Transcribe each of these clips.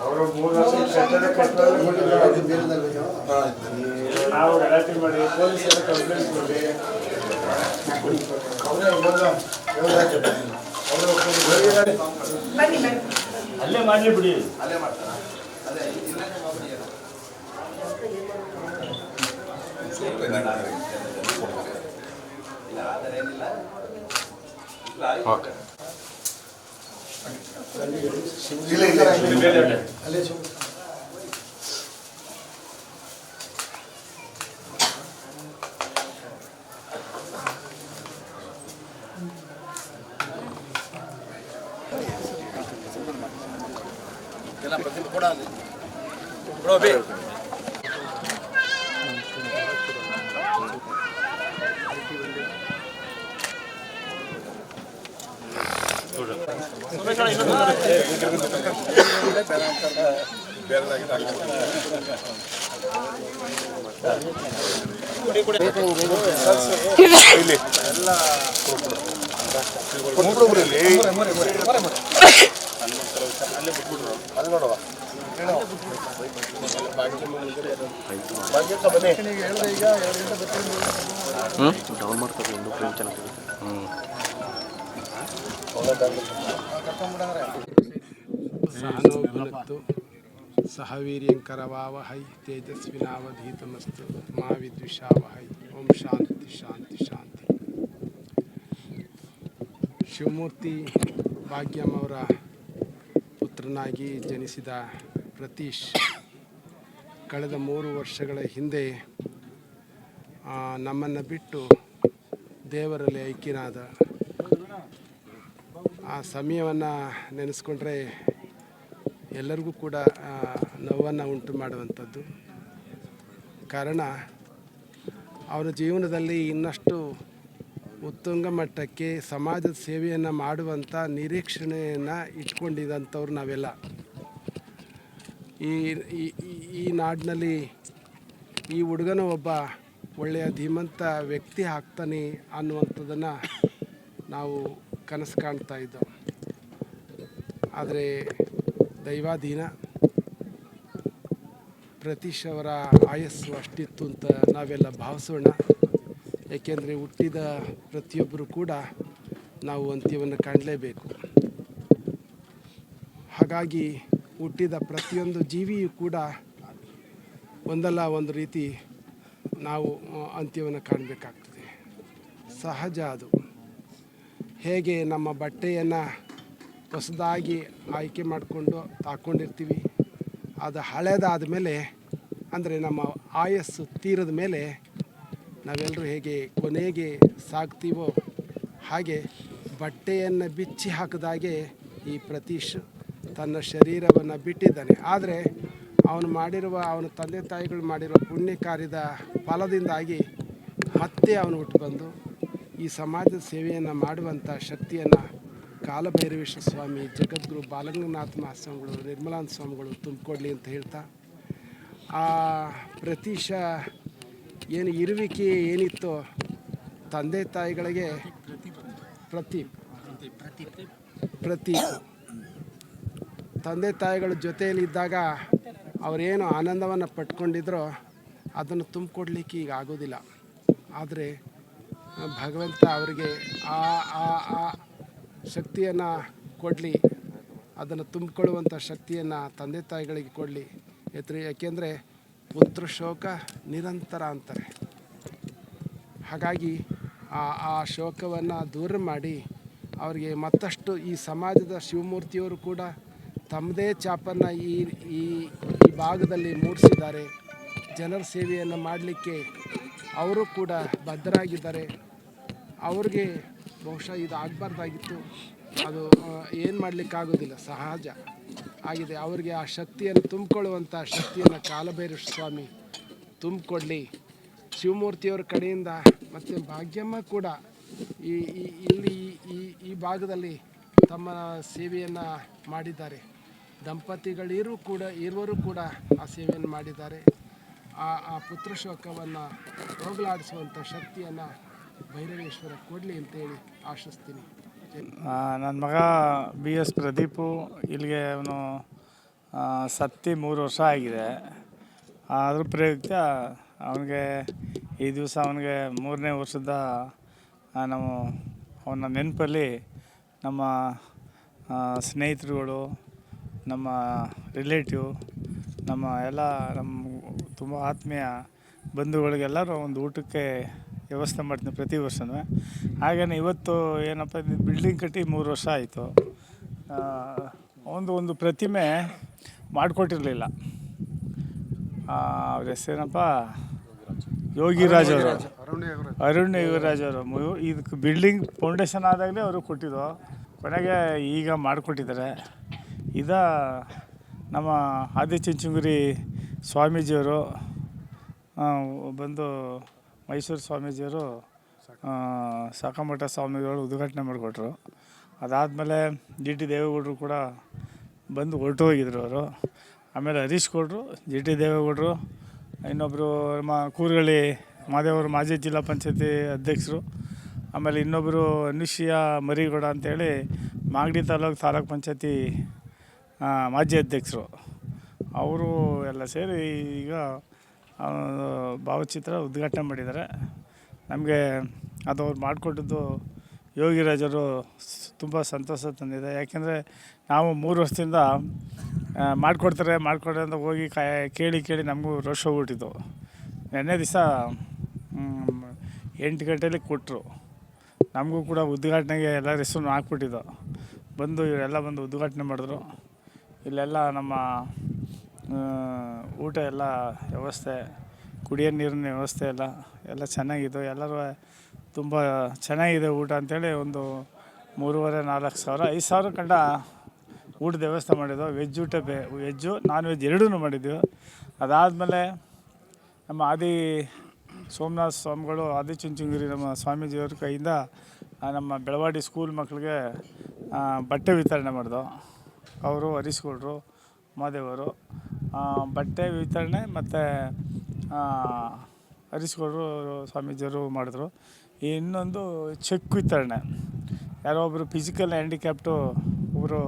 ಒಂಚೂರು ಮುಂದೆ ಕಟ್ಟಿದ್ರು ಬನ್ನಿ ಬಿಡು ಬಿಡು ಕೈ ತೆಗಿ. ಇನ್ನ ದಾರ ಐತೆ ಮುಂಜಾನೆ ಎಷ್ಟೇ ಮಾಡ್ತಾರೆ ಅವರು ಮೂರು ಏನಿಲ್ಲ ನಾವು ಗಲಾಟೆ ಮಾಡಿ ಪೊಲೀಸರ ಕಂಪ್ಲೇಂಟ್ ಕೊಡಿ ಅಲ್ಲೇ ಫ್ರೇಮ್ ಚೆನ್ನಾಗಿರುತ್ತೆ. ಓಕೆ ಸಹನೋಭುನತ್ತು ಸಹವೀರ್ಯಂಕರವಾವಹೈ ತೇಜಸ್ವಿನಾವಧೀತಮಸ್ತು ಮಾ ವಿದ್ವಿಷಾವಹೈ ಓಂ ಶಾಂತಿ ಶಾಂತಿ ಶಾಂತಿ ಶಿವಮೂರ್ತಿ ಭಾಗ್ಯಂ ಅವರ ಪುತ್ರನಾಗಿ ಜನಿಸಿದ ಪ್ರತೀಶ್, ಕಳೆದ ಮೂರು ವರ್ಷಗಳ ಹಿಂದೆ ನಮ್ಮನ್ನು ಬಿಟ್ಟು ದೇವರಲ್ಲಿ ಐಕ್ಯನಾದ ಆ ಸಮಯವನ್ನು ನೆನೆಸ್ಕೊಂಡ್ರೆ ಎಲ್ಲರಿಗೂ ಕೂಡ ನೋವನ್ನು ಉಂಟು ಮಾಡುವಂಥದ್ದು. ಕಾರಣ, ಅವರ ಜೀವನದಲ್ಲಿ ಇನ್ನಷ್ಟು ಉತ್ತುಂಗ ಮಟ್ಟಕ್ಕೆ ಸಮಾಜದ ಸೇವೆಯನ್ನು ಮಾಡುವಂಥ ನಿರೀಕ್ಷಣೆಯನ್ನು ಇಟ್ಕೊಂಡಿದ್ದಂಥವ್ರು ನಾವೆಲ್ಲ. ಈ- ಈ ನಾಡಿನಲ್ಲಿ ಈ ಹುಡುಗನ ಒಬ್ಬ ಒಳ್ಳೆಯ ಧೀಮಂತ ವ್ಯಕ್ತಿ ಆಗ್ತಾನೆ ಅನ್ನುವಂಥದ್ದನ್ನು ನಾವು ಕನಸು ಕಾಣ್ತಾ ಇದ್ದೋ ಆದರೆ ದೈವಾಧೀನ ಪ್ರತೀಶ್ ಆಯಸ್ಸು ಅಷ್ಟಿತ್ತು ಅಂತ ನಾವೆಲ್ಲ ಭಾವಿಸೋಣ. ಏಕೆಂದರೆ ಹುಟ್ಟಿದ ಪ್ರತಿಯೊಬ್ಬರು ಕೂಡ ನಾವು ಅಂತ್ಯವನ್ನು ಕಾಣಲೇಬೇಕು. ಹಾಗಾಗಿ ಹುಟ್ಟಿದ ಪ್ರತಿಯೊಂದು ಜೀವಿಯೂ ಕೂಡ ಒಂದಲ್ಲ ಒಂದು ರೀತಿ ನಾವು ಅಂತ್ಯವನ್ನು ಕಾಣಬೇಕಾಗ್ತದೆ. ಸಹಜ ಅದು. ಹೇಗೆ ನಮ್ಮ ಬಟ್ಟೆಯನ್ನು ಹೊಸದಾಗಿ ಆಯ್ಕೆ ಮಾಡಿಕೊಂಡು ಹಾಕ್ಕೊಂಡಿರ್ತೀವಿ ಅದು ಹಳೆದಾದ ಮೇಲೆ, ಅಂದರೆ ನಮ್ಮ ಆಯಸ್ಸು ತೀರದ ಮೇಲೆ ನಾವೆಲ್ಲರೂ ಹೇಗೆ ಕೊನೆಗೆ ಸಾಕ್ತೀವೋ ಹಾಗೆ ಬಟ್ಟೆಯನ್ನು ಬಿಚ್ಚಿ ಹಾಕಿದಾಗೆ ಈ ಪ್ರತೀಶ್ ತನ್ನ ಶರೀರವನ್ನು ಬಿಟ್ಟಿದ್ದಾನೆ. ಆದರೆ ಅವನು ಮಾಡಿರುವ, ಅವನ ತಂದೆ ತಾಯಿಗಳು ಮಾಡಿರುವ ಪುಣ್ಯ ಕಾರ್ಯದ ಫಲದಿಂದಾಗಿ ಮತ್ತೆ ಅವನು ಹುಟ್ಟು ಬಂದು ಈ ಸಮಾಜದ ಸೇವೆಯನ್ನು ಮಾಡುವಂಥ ಶಕ್ತಿಯನ್ನು ಕಾಲಭೈರವೇಶ್ವರ ಸ್ವಾಮಿ, ಜಗದ್ಗುರು ಬಾಲಗಂಗನಾಥ ಮಹಾಸ್ವಾಮಿಗಳು ನಿರ್ಮಲಾನಂದ ಸ್ವಾಮಿಗಳು ತುಂಬಿಕೊಡ್ಲಿ ಅಂತ ಹೇಳ್ತಾ, ಆ ಪ್ರತೀಶ ಏನು ಇರುವಿಕೆ ಏನಿತ್ತೋ ತಂದೆ ತಾಯಿಗಳಿಗೆ ಪ್ರತಿ ಪ್ರತಿ ತಂದೆ ತಾಯಿಗಳ ಜೊತೆಯಲ್ಲಿದ್ದಾಗ ಅವರೇನು ಆನಂದವನ್ನು ಪಟ್ಕೊಂಡಿದ್ರೋ ಅದನ್ನು ತುಂಬಿಕೊಡ್ಲಿಕ್ಕೆ ಈಗ ಆಗೋದಿಲ್ಲ. ಆದರೆ ಭಗವಂತ ಅವರಿಗೆ ಆ ಆ ಆ ಶಕ್ತಿಯನ್ನು ಕೊಡಲಿ. ಅದನ್ನು ತುಂಬಿಕೊಳ್ಳುವಂಥ ಶಕ್ತಿಯನ್ನು ತಂದೆ ತಾಯಿಗಳಿಗೆ ಕೊಡಲಿ. ಎತ್ರಿ, ಯಾಕೆಂದರೆ ಪುತ್ರ ಶೋಕ ನಿರಂತರ ಅಂತಾರೆ. ಹಾಗಾಗಿ ಆ ಆ ಶೋಕವನ್ನು ದೂರ ಮಾಡಿ ಅವರಿಗೆ ಮತ್ತಷ್ಟು ಈ ಸಮಾಜದ ಶಿವಮೂರ್ತಿಯವರು ಕೂಡ ತಮ್ಮದೇ ಚಾಪನ್ನು ಈ ಈ ಈ ಭಾಗದಲ್ಲಿ ಮೂಡಿಸಿದ್ದಾರೆ. ಜನರ ಸೇವೆಯನ್ನು ಮಾಡಲಿಕ್ಕೆ ಅವರು ಕೂಡ ಬದ್ಧರಾಗಿದ್ದಾರೆ. ಅವ್ರಿಗೆ ಬಹುಶಃ ಇದು ಆಗಬಾರ್ದಾಗಿತ್ತು. ಅದು ಏನು ಮಾಡಲಿಕ್ಕಾಗೋದಿಲ್ಲ, ಸಹಜ. ಆಗಿದೆ, ಅವರಿಗೆ ಆ ಶಕ್ತಿಯನ್ನು ತುಂಬಿಕೊಳ್ಳುವಂಥ ಶಕ್ತಿಯನ್ನು ಕಾಲಭೈರ ಸ್ವಾಮಿ ತುಂಬಿಕೊಡಲಿ. ಶಿವಮೂರ್ತಿಯವರ ಕಡೆಯಿಂದ ಮತ್ತು ಭಾಗ್ಯಮ್ಮ ಕೂಡ ಈ ಇಲ್ಲಿ ಈ ಈ ಭಾಗದಲ್ಲಿ ತಮ್ಮ ಸೇವೆಯನ್ನು ಮಾಡಿದ್ದಾರೆ. ದಂಪತಿಗಳಿರು ಕೂಡ, ಇರುವರು ಕೂಡ ಆ ಸೇವೆಯನ್ನು ಮಾಡಿದ್ದಾರೆ. ಆ ಆ ಪುತ್ರ ಶೋಕವನ್ನು ಹೋಗಲಾಡಿಸುವಂಥ ಶಕ್ತಿಯನ್ನು ಭೈರವೇಶ್ವರ ಕೊಡಲಿ ಅಂತೇಳಿ ಆಶಿಸ್ತೀನಿ. ನನ್ನ ಮಗ ಬಿ ಎಸ್ ಪ್ರದೀಪು, ಇಲ್ಲಿಗೆ ಅವನು ಸತ್ತಿ ಮೂರು ವರ್ಷ ಆಗಿದೆ. ಅದ್ರ ಪ್ರಯುಕ್ತ ಅವನಿಗೆ ಈ ದಿವಸ ಅವನಿಗೆ ಮೂರನೇ ವರ್ಷದ ನಾವು ಅವನ ನೆನಪಲ್ಲಿ ನಮ್ಮ ಸ್ನೇಹಿತರುಗಳು, ನಮ್ಮ ರಿಲೇಟಿವ್, ನಮ್ಮ ಎಲ್ಲ ನಮ್ಮ ತುಂಬ ಆತ್ಮೀಯ ಬಂಧುಗಳಿಗೆಲ್ಲರೂ ಒಂದು ಊಟಕ್ಕೆ ವ್ಯವಸ್ಥೆ ಮಾಡ್ತೀನಿ ಪ್ರತಿ ವರ್ಷನೂ. ಹಾಗೆಯೇ ಇವತ್ತು ಏನಪ್ಪ ಬಿಲ್ಡಿಂಗ್ ಕಟ್ಟಿ ಮೂರು ವರ್ಷ ಆಯಿತು. ಒಂದು ಒಂದು ಪ್ರತಿಮೆ ಮಾಡಿಕೊಟ್ಟಿರಲಿಲ್ಲ. ಅವ್ರ ಹೆಸರೇನಪ್ಪ? ಯೋಗಿರಾಜ್ ಅವರು. ಅರುಣ್ ಯೋಗಿರಾಜ್ ಅವರು. ಇದಕ್ಕೆ ಬಿಲ್ಡಿಂಗ್ ಫೌಂಡೇಶನ್ ಆದಾಗಲೇ ಅವರು ಕೊಟ್ಟಿದ್ದು. ಕೊನೆಗೆ ಈಗ ಮಾಡಿಕೊಟ್ಟಿದ್ದಾರೆ. ಇದ ನಮ್ಮ ಆದಿಚುಂಚುಂಗುರಿ ಸ್ವಾಮೀಜಿಯವರು ಬಂದು ಮೈಸೂರು ಸ್ವಾಮೀಜಿಯವರು ಸಾಕಮಠ ಸ್ವಾಮಿಗಳು ಉದ್ಘಾಟನೆ ಮಾಡಿಕೊಟ್ರು. ಅದಾದಮೇಲೆ ಜಿ ಟಿ ದೇವೇಗೌಡರು ಕೂಡ ಬಂದು ಹೊರಟು ಹೋಗಿದ್ರು ಅವರು. ಆಮೇಲೆ ಹರೀಶ್ ಗೌಡ್ರು ಜಿ ಟಿ ದೇವೇಗೌಡರು ಇನ್ನೊಬ್ಬರು ನಮ್ಮ ಕೂರ್ಗಳ್ಳಿ ಮಾದೇವರು ಮಾಜಿ ಜಿಲ್ಲಾ ಪಂಚಾಯತಿ ಅಧ್ಯಕ್ಷರು ಆಮೇಲೆ ಇನ್ನೊಬ್ಬರು ಅನುಷಿಯ ಮರಿಗೌಡ ಅಂತೇಳಿ ಮಾಗಡಿ ತಾಲೂಕು ತಾಲೂಕ್ ಪಂಚಾಯತಿ ಮಾಜಿ ಅಧ್ಯಕ್ಷರು. ಅವರು ಎಲ್ಲ ಸೇರಿ ಈಗ ಭಾವಚಿತ್ರ ಉದ್ಘಾಟನೆ ಮಾಡಿದ್ದಾರೆ. ನಮಗೆ ಅದು ಅವ್ರು ಮಾಡಿಕೊಟ್ಟಿದ್ದು ಯೋಗಿರಾಜರು ತುಂಬ ಸಂತೋಷ ತಂದಿದೆ. ಯಾಕೆಂದರೆ ನಾವು ಮೂರು ವರ್ಷದಿಂದ ಮಾಡಿಕೊಡ್ತಾರೆ ಮಾಡಿಕೊಡ್ತಾರೆ ಅಂತ ಹೋಗಿ ಕಾಯ ಕೇಳಿ ಕೇಳಿ ನಮಗೂ ರೋಷ್ ಹೋಗ್ಬಿಟ್ಟಿತ್ತು ನೆನ್ನೆ ದಿವಸ ಎಂಟು ಗಂಟೆಲಿ ಕೊಟ್ಟರು ನಮಗೂ ಕೂಡ ಉದ್ಘಾಟನೆಗೆ ಎಲ್ಲ ಹೆಸರು ಹಾಕ್ಬಿಟ್ಟಿದ್ದು. ಬಂದು ಇವರೆಲ್ಲ ಬಂದು ಉದ್ಘಾಟನೆ ಮಾಡಿದ್ರು. ಇಲ್ಲೆಲ್ಲ ನಮ್ಮ ಊಟ ಎಲ್ಲ ವ್ಯವಸ್ಥೆ, ಕುಡಿಯೋ ನೀರಿನ ವ್ಯವಸ್ಥೆ ಎಲ್ಲ ಎಲ್ಲ ಚೆನ್ನಾಗಿದ್ದು ಎಲ್ಲರೂ ತುಂಬ ಚೆನ್ನಾಗಿದೆ ಊಟ ಅಂತೇಳಿ ಒಂದು ಮೂರುವರೆ, ನಾಲ್ಕು ಸಾವಿರ, ಐದು ಸಾವಿರ ಕಂಡ ಊಟದ ವ್ಯವಸ್ಥೆ ಮಾಡಿದ್ದು. ವೆಜ್ ಊಟ ಬೇ, ವೆಜ್ಜು ನಾನ್ ವೆಜ್ ಎರಡೂ ಮಾಡಿದ್ದೆವು ಅದಾದಮೇಲೆ ನಮ್ಮ ಆದಿ ಸೋಮನಾಥ ಸ್ವಾಮಿಗಳು ಆದಿಚುಂಚನಗಿರಿ ನಮ್ಮ ಸ್ವಾಮೀಜಿಯವ್ರ ಕೈಯಿಂದ ನಮ್ಮ ಬೆಳವಾಡಿ ಸ್ಕೂಲ್ ಮಕ್ಕಳಿಗೆ ಬಟ್ಟೆ ವಿತರಣೆ ಮಾಡಿದೋ ಅವರು ಹರೀಶ್ ಗೌಡ್ರು ಮಾದೇವರು ಬಟ್ಟೆ ವಿತರಣೆ ಮತ್ತು ಹರಿಸ್ಕೊಡ್ರು ಸ್ವಾಮೀಜಿಯವರು ಮಾಡಿದ್ರು. ಇನ್ನೊಂದು ಚೆಕ್ ವಿತರಣೆ. ಯಾರೋ ಒಬ್ಬರು ಫಿಸಿಕಲ್ ಹ್ಯಾಂಡಿಕ್ಯಾಪ್ಟು ಒಬ್ಬರು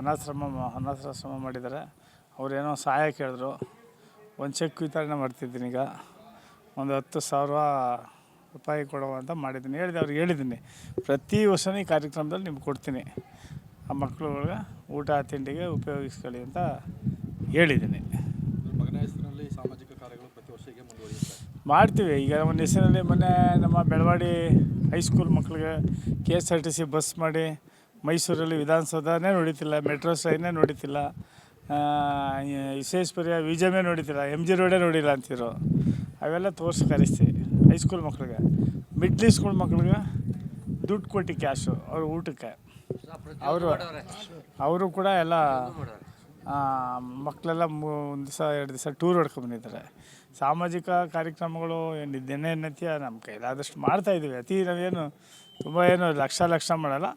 ಅನಾಥಾಶ್ರಮ ಅನಾಥಾಶ್ರಮ ಮಾಡಿದ್ದಾರೆ. ಅವರೇನೋ ಸಹಾಯ ಕೇಳಿದ್ರು. ಒಂದು ಚೆಕ್ ವಿತರಣೆ ಮಾಡ್ತಿದ್ದೀನಿ ಈಗ. ಒಂದು ಹತ್ತು ಸಾವಿರ ರೂಪಾಯಿ ಕೊಡುವ ಅಂತ ಮಾಡಿದ್ದೀನಿ. ಹೇಳಿದೆ, ಅವ್ರಿಗೆ ಹೇಳಿದ್ದೀನಿ. ಪ್ರತಿ ವರ್ಷವೂ ಈ ಕಾರ್ಯಕ್ರಮದಲ್ಲಿ ನಿಮ್ಗೆ ಕೊಡ್ತೀನಿ. ಆ ಮಕ್ಕಳುಗಳಿಗೆ ಊಟ ತಿಂಡಿಗೆ ಉಪಯೋಗಿಸ್ಕೊಳ್ಳಿ ಅಂತ ಹೇಳಿದ್ದೀನಿ. ಮಗನ ಹೆಸರಿನಲ್ಲಿ ಸಾಮಾಜಿಕ ಕಾರ್ಯಗಳು ಪ್ರತಿ ವರ್ಷ ಹೀಗೆ ಮುಂದುವರಿಯುತ್ತೆ ಮಾಡ್ತೀವಿ. ಈಗ ಒಂದು ಹೆಸರಲ್ಲಿ ಮೊನ್ನೆ ನಮ್ಮ ಬೆಳವಾಡಿ ಹೈಸ್ಕೂಲ್ ಮಕ್ಕಳಿಗೆ K S R T C bus ಮಾಡಿ ಮೈಸೂರಲ್ಲಿ ವಿಧಾನಸೌಧನೇ ನೋಡಿತಿಲ್ಲ ಮೆಟ್ರೋ ಟ್ರೈನೇ ನೋಡಿತಿಲ್ಲ ವಿಶ್ವೇಶ್ವರ್ಯ ವಿಜಯಮೇ ನೋಡಿತಿಲ್ಲ ಎಂ ಜಿ ರೋಡೇ ನೋಡಿಲ್ಲ ಅಂತಿರು ಅವೆಲ್ಲ ತೋರಿಸಿ ಕರೆಸ್ತೀವಿ ಹೈಸ್ಕೂಲ್ ಮಕ್ಕಳಿಗೆ ಮಿಡ್ಲ್ ಸ್ಕೂಲ್ ಮಕ್ಕಳಿಗೆ ದುಡ್ಡು ಕೊಟ್ಟು ಕ್ಯಾಶು ಅವ್ರ ಊಟಕ್ಕೆ. ಅವರು ಅವರು ಕೂಡ ಎಲ್ಲ ಮಕ್ಕಳೆಲ್ಲ ಮೂ, ಒಂದು ದಿವಸ, ಎರಡು ದಿವಸ ಟೂರ್ ಹೊಡ್ಕೊಂಡ್ಬಂದಿದ್ದಾರೆ. ಸಾಮಾಜಿಕ ಕಾರ್ಯಕ್ರಮಗಳು ಏನು ದಿನ ನಿತ್ಯ ನಮ್ಮ ಕೈಲಾದಷ್ಟು ಮಾಡ್ತಾ ಇದ್ದೀವಿ ಅತಿ ನಾವೇನು, ತುಂಬ ಏನು ಲಕ್ಷ ಲಕ್ಷ ಮಾಡಲ್ಲ.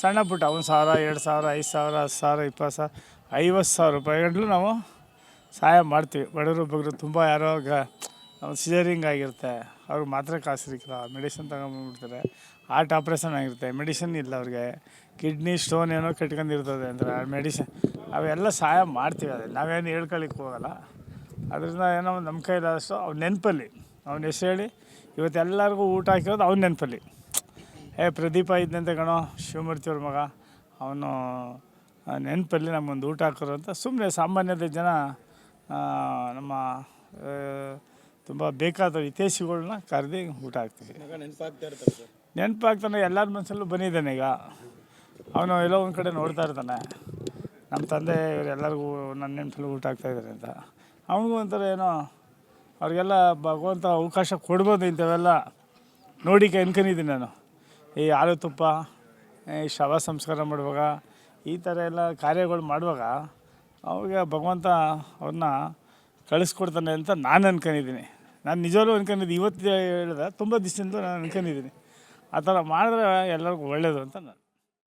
ಸಣ್ಣ ಪುಟ್ಟ, ಒಂದು ಸಾವಿರ, ಎರಡು ಸಾವಿರ, ಐದು ಸಾವಿರ, ಹತ್ತು ಸಾವಿರ, ಇಪ್ಪತ್ತು ಸಾವಿರ, ಐವತ್ತು ಸಾವಿರ ರೂಪಾಯಿ ಗಂಟಲು ನಾವು ಸಹಾಯ ಮಾಡ್ತೀವಿ. ಬಡವರು ಬಗರು ತುಂಬ ಯಾರೋ ಗ ಸಿಜರಿಂಗ್ ಆಗಿರುತ್ತೆ. ಅವ್ರಿಗೆ ಮಾತ್ರ ಕಾಸು ಮೆಡಿಸಿನ್ ತಗೊಂಡ್ಬಿಡ್ತಾರೆ ಹಾರ್ಟ್ ಆಪ್ರೇಷನ್ ಆಗಿರುತ್ತೆ. ಮೆಡಿಸಿನ್ ಇಲ್ಲ ಅವ್ರಿಗೆ. ಕಿಡ್ನಿ ಸ್ಟೋನ್ ಏನೋ ಕಟ್ಕೊಂಡಿರ್ತದೆ ಅಂದ್ರೆ ಮೆಡಿಸಿನ್ ಅವೆಲ್ಲ ಸಹಾಯ ಮಾಡ್ತೀವಿ ಅದೇ ನಾವೇನು ಹೇಳ್ಕೊಳ್ಳಿಕ್ಕೆ ಹೋಗಲ್ಲ. ಅದರಿಂದ ಏನೋ ಒಂದು ನಮ್ಮ ಕೈಲಾದಷ್ಟು ಅವ್ನ ನೆನಪಲ್ಲಿ ಅವ್ನು ಹೆಸರು ಹೇಳಿ ಇವತ್ತು ಎಲ್ಲರಿಗೂ ಊಟ ಹಾಕಿರೋದು ಅವ್ನ ನೆನಪಲ್ಲಿ. ಏ ಪ್ರದೀಪ ಇದ್ದಂತೆ ಕಣೋ ಶಿವಮೂರ್ತಿ ಅವ್ರ ಮಗ. ಅವನು ನೆನಪಲ್ಲಿ ನಮಗೊಂದು ಊಟ ಹಾಕೋರು ಅಂತ ಸುಮ್ಮನೆ ಸಾಮಾನ್ಯದ ಜನ ನಮ್ಮ ತುಂಬ ಬೇಕಾದ ಹಿತೇಶಿಗಳನ್ನ ಕರೆದು ಊಟ ಹಾಕ್ತೀವಿ. ನೆನಪಾಗ್ತಾನೆ ಎಲ್ಲರ ಮನಸ್ಸಲ್ಲೂ ಬಂದಿದ್ದಾನೆ ಈಗ. ಅವನು ಎಲ್ಲೋ ಒಂದು ಕಡೆ ನೋಡ್ತಾ ಇರ್ತಾನೆ. ನಮ್ಮ ತಂದೆ ಇವರೆಲ್ಲರಿಗೂ ನನ್ನ ನೆನಪಲ್ಲಿ ಊಟ ಆಗ್ತಾ ಇದ್ದಾರೆ ಅಂತ. ಅವನಿಗೂ ಒಂಥರ ಏನೋ ಅವ್ರಿಗೆಲ್ಲ ಭಗವಂತ ಅವಕಾಶ ಕೊಡ್ಬೋದು ಇಂಥವೆಲ್ಲ ನೋಡಿ ಅನ್ಕೊಂಡಿದ್ದೀನಿ ನಾನು. ಈ ಹಾಲು ತುಪ್ಪ, ಈ ಶವ ಸಂಸ್ಕಾರ ಮಾಡುವಾಗ, ಈ ಥರ ಎಲ್ಲ ಕಾರ್ಯಗಳು ಮಾಡುವಾಗ ಅವಾಗ ಭಗವಂತ ಅವ್ರನ್ನ ಕಳಿಸ್ಕೊಡ್ತಾನೆ ಅಂತ ನಾನು ಅನ್ಕೊಂಡಿದ್ದೀನಿ. ನಾನು ನಿಜವಾಗ್ಲೂ ಅನ್ಕೊಂಡಿದ್ದು ಇವತ್ತು ಹೇಳಿದ ತುಂಬ ದಿವಸದಿಂದ ನಾನು ಅನ್ಕೊಂಡಿದ್ದೀನಿ. ಆ ಥರ ಮಾಡಿದ್ರೆ ಎಲ್ಲರಿಗೂ ಒಳ್ಳೆಯದು ಅಂತ ನಾನು.